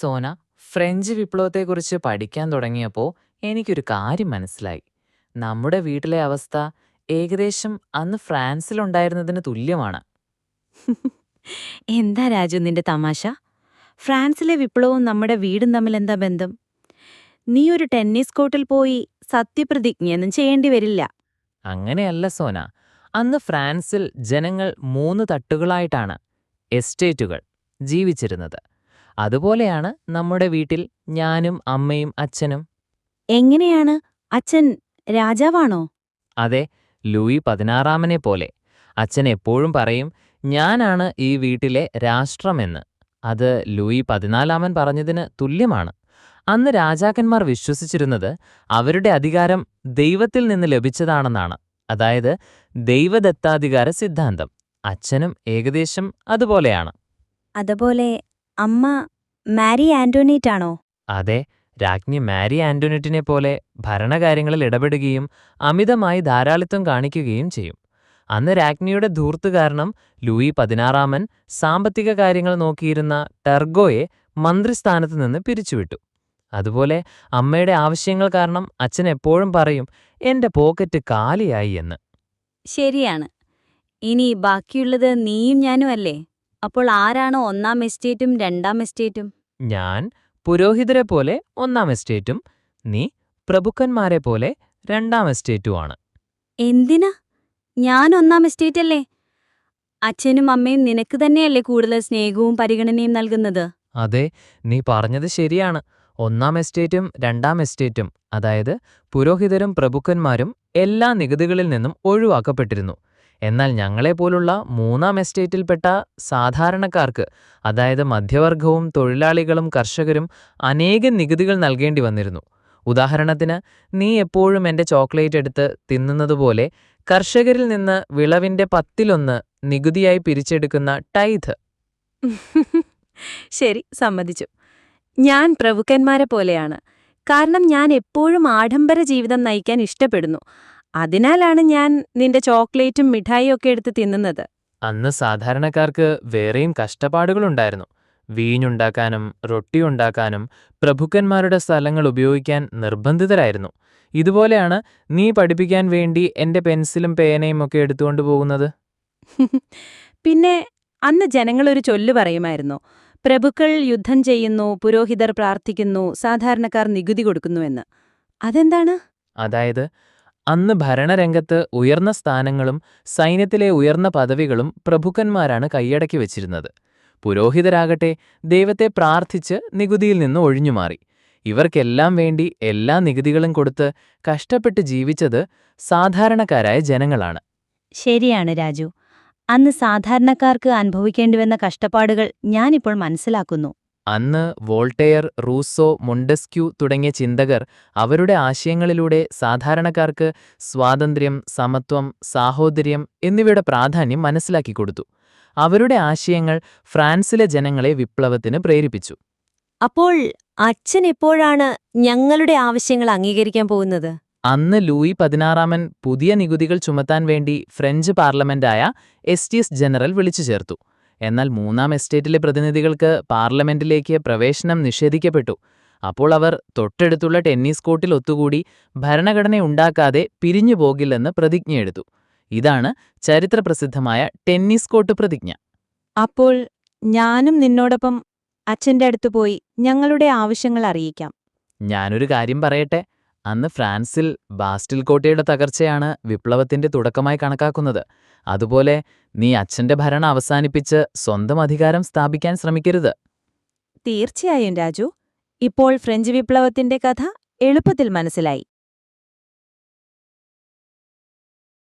Sona French വിപ്ലവത്തെക്കുറിച്ച് പഠിക്കാൻ തുടങ്ങിയപ്പോൾ എനിക്കൊരു കാര്യം മനസ്സിലായി. നമ്മുടെ വീട്ടിലെ അവസ്ഥ ഏകദേശം അന്ന് ഫ്രാൻസിലുണ്ടായിരുന്നതിന് തുല്യമാണ്. എന്താ രാജു നിന്റെ തമാശ? ഫ്രാൻസിലെ വിപ്ലവവും നമ്മുടെ വീടും തമ്മിൽ എന്താ ബന്ധം? നീ ഒരു ടെന്നീസ് കോർട്ടിൽ പോയി സത്യപ്രതിജ്ഞയൊന്നും ചെയ്യേണ്ടി വരില്ല. അങ്ങനെയല്ല സോന. അന്ന് ഫ്രാൻസിൽ ജനങ്ങൾ മൂന്ന് തട്ടുകളായിട്ടാണ് എസ്റ്റേറ്റുകൾ ജീവിച്ചിരുന്നത്. അതുപോലെയാണ് നമ്മുടെ വീട്ടിൽ ഞാനും അമ്മയും അച്ഛനും. എങ്ങനെയാണ്? അച്ഛൻ രാജാവാണോ? അതെ ലൂയി പതിനാറാമനെ പോലെ. അച്ഛൻ എപ്പോഴും പറയും ഞാനാണ് ഈ വീട്ടിലെ രാഷ്ട്രമെന്ന്. അത് ലൂയി പതിനാലാമൻ പറഞ്ഞതിന് തുല്യമാണ്. അന്ന് രാജാക്കന്മാർ വിശ്വസിച്ചിരുന്നത് അവരുടെ അധികാരം ദൈവത്തിൽ നിന്ന് ലഭിച്ചതാണെന്നാണ്. അതായത് ദൈവദത്താധികാര സിദ്ധാന്തം. അച്ഛനും ഏകദേശം അതുപോലെയാണ്. അതുപോലെ അമ്മ മാരി ആന്റോണേറ്റ് ആണോ അതെ രാജ്ഞി മാരി ആന്റോണിറ്റിനെ പോലെ ഭരണകാര്യങ്ങളിൽ ഇടപെടുകയും അമിതമായി ധാരാളിത്തം കാണിക്കുകയും ചെയ്യും. അന്ന് രാജ്ഞിയുടെ ധൂർത്ത് കാരണം ലൂയി പതിനാറാമൻ സാമ്പത്തിക കാര്യങ്ങൾ നോക്കിയിരുന്ന ടെർഗോയെ മന്ത്രിസ്ഥാനത്ത് നിന്ന് പിരിച്ചുവിട്ടു. അതുപോലെ അമ്മയുടെ ആവശ്യങ്ങൾ കാരണം അച്ഛൻ എപ്പോഴും പറയും എന്റെ പോക്കറ്റ് കാലിയായി എന്ന്. ശരിയാണ്. ഇനി ബാക്കിയുള്ളത് നീയും ഞാനും അല്ലേ അപ്പോൾ ആരാണ് ഒന്നാം എസ്റ്റേറ്റും രണ്ടാം എസ്റ്റേറ്റും? ഞാൻ പുരോഹിതരെ പോലെ ഒന്നാം എസ്റ്റേറ്റും നീ പ്രഭുക്കന്മാരെ പോലെ രണ്ടാം എസ്റ്റേറ്റുമാണ്. എന്തിനാ? ഞാൻ ഒന്നാം എസ്റ്റേറ്റ് അല്ലേ അച്ഛനും അമ്മയും നിനക്ക് തന്നെയല്ലേ കൂടുതൽ സ്നേഹവും പരിഗണനയും നൽകുന്നത്? അതെ നീ പറഞ്ഞത് ശരിയാണ്. ഒന്നാം എസ്റ്റേറ്റും രണ്ടാം എസ്റ്റേറ്റും അതായത് പുരോഹിതരും പ്രഭുക്കന്മാരും എല്ലാ നികുതികളിൽ നിന്നും ഒഴിവാക്കപ്പെട്ടിരുന്നു. എന്നാൽ ഞങ്ങളെപ്പോലുള്ള മൂന്നാം എസ്റ്റേറ്റിൽപ്പെട്ട സാധാരണക്കാർക്ക് അതായത് മധ്യവർഗവും തൊഴിലാളികളും കർഷകരും അനേകം നികുതികൾ നൽകേണ്ടി വന്നിരുന്നു. ഉദാഹരണത്തിന് നീ എപ്പോഴും എന്റെ ചോക്ലേറ്റ് എടുത്ത് തിന്നുന്നതുപോലെ കർഷകരിൽ നിന്ന് വിളവിന്റെ പത്തിലൊന്ന് നികുതിയായി പിരിച്ചെടുക്കുന്ന ടൈഥ് ശരി സമ്മതിച്ചു. ഞാൻ പ്രഭുക്കന്മാരെ പോലെയാണ്. കാരണം ഞാൻ എപ്പോഴും ആഡംബര ജീവിതം നയിക്കാൻ ഇഷ്ടപ്പെടുന്നു. അതിനാലാണ് ഞാൻ നിന്റെ ചോക്ലേറ്റും മിഠായിയും ഒക്കെ എടുത്ത് തിന്നുന്നത്. അന്ന് സാധാരണക്കാർക്ക് വേറെയും കഷ്ടപ്പാടുകളുണ്ടായിരുന്നു. വീഞ്ഞുണ്ടാക്കാനും റൊട്ടി ഉണ്ടാക്കാനും പ്രഭുക്കന്മാരുടെ സ്ഥലങ്ങൾ ഉപയോഗിക്കാൻ നിർബന്ധിതരായിരുന്നു. ഇതുപോലെയാണ് നീ പഠിപ്പിക്കാൻ വേണ്ടി എന്റെ പെൻസിലും പേനയും ഒക്കെ എടുത്തുകൊണ്ട് പോകുന്നത്? പിന്നെ അന്ന് ജനങ്ങളൊരു ചൊല്ലു പറയുമായിരുന്നു. പ്രഭുക്കൾ യുദ്ധം ചെയ്യുന്നു പുരോഹിതർ പ്രാർത്ഥിക്കുന്നു സാധാരണക്കാർ നികുതി കൊടുക്കുന്നുവെന്ന്. അതെന്താണ്? അതായത് അന്ന് ഭരണരംഗത്ത് ഉയർന്ന സ്ഥാനങ്ങളും സൈന്യത്തിലെ ഉയർന്ന പദവികളും പ്രഭുക്കന്മാരാണ് കൈയടക്കി വച്ചിരുന്നത്. പുരോഹിതരാകട്ടെ ദൈവത്തെ പ്രാർത്ഥിച്ച് നികുതിയിൽ നിന്ന് ഒഴിഞ്ഞുമാറി. ഇവർക്കെല്ലാം വേണ്ടി എല്ലാ നികുതികളും കൊടുത്ത് കഷ്ടപ്പെട്ട് ജീവിച്ചത് സാധാരണക്കാരായ ജനങ്ങളാണ്. ശരിയാണ് രാജു. അന്ന് സാധാരണക്കാർക്ക് അനുഭവിക്കേണ്ടിവന്ന കഷ്ടപ്പാടുകൾ ഞാനിപ്പോൾ മനസ്സിലാക്കുന്നു. അന്ന് വോൾട്ടെയർ റൂസോ മൊണ്ടസ്ക്യൂ തുടങ്ങിയ ചിന്തകർ അവരുടെ ആശയങ്ങളിലൂടെ സാധാരണക്കാർക്ക് സ്വാതന്ത്ര്യം സമത്വം സാഹോദര്യം എന്നിവയുടെ പ്രാധാന്യം മനസ്സിലാക്കി കൊടുത്തു. അവരുടെ ആശയങ്ങൾ ഫ്രാൻസിലെ ജനങ്ങളെ വിപ്ലവത്തിന് പ്രേരിപ്പിച്ചു. അപ്പോൾ അച്ഛൻ എപ്പോഴാണ് ഞങ്ങളുടെ ആവശ്യങ്ങൾ അംഗീകരിക്കാൻ പോകുന്നത്? അന്ന് ലൂയി പതിനാറാമൻ പുതിയ നികുതികൾ ചുമത്താൻ വേണ്ടി ഫ്രഞ്ച് പാർലമെന്റായ എസ്റ്റിസ് ജനറൽ വിളിച്ചു ചേർത്തു. എന്നാൽ മൂന്നാം എസ്റ്റേറ്റിലെ പ്രതിനിധികൾക്ക് പാർലമെന്റിലേക്ക് പ്രവേശനം നിഷേധിക്കപ്പെട്ടു. അപ്പോൾ അവർ തൊട്ടടുത്തുള്ള ടെന്നീസ് കോർട്ടിൽ ഒത്തുകൂടി ഭരണഘടന ഉണ്ടാക്കാതെ പിരിഞ്ഞു പോകില്ലെന്ന് പ്രതിജ്ഞയെടുത്തു ഇതാണ് ചരിത്രപ്രസിദ്ധമായ ടെന്നീസ് കോർട്ട് പ്രതിജ്ഞ. അപ്പോൾ ഞാനും നിന്നോടൊപ്പം അച്ഛന്റെ അടുത്ത് പോയി ഞങ്ങളുടെ ആവശ്യങ്ങൾ അറിയിക്കാം. ഞാനൊരു കാര്യം പറയട്ടെ? അന്ന് ഫ്രാൻസിൽ ബാസ്റ്റിൽ കോട്ടയുടെ തകർച്ചയാണ് വിപ്ലവത്തിന്റെ തുടക്കമായി കണക്കാക്കുന്നത്. അതുപോലെ നീ അച്ഛന്റെ ഭരണം അവസാനിപ്പിച്ച് സ്വന്തം അധികാരം സ്ഥാപിക്കാൻ ശ്രമിക്കരുത്. തീർച്ചയായും രാജു. ഇപ്പോൾ ഫ്രഞ്ച് വിപ്ലവത്തിന്റെ കഥ എളുപ്പത്തിൽ മനസ്സിലായി.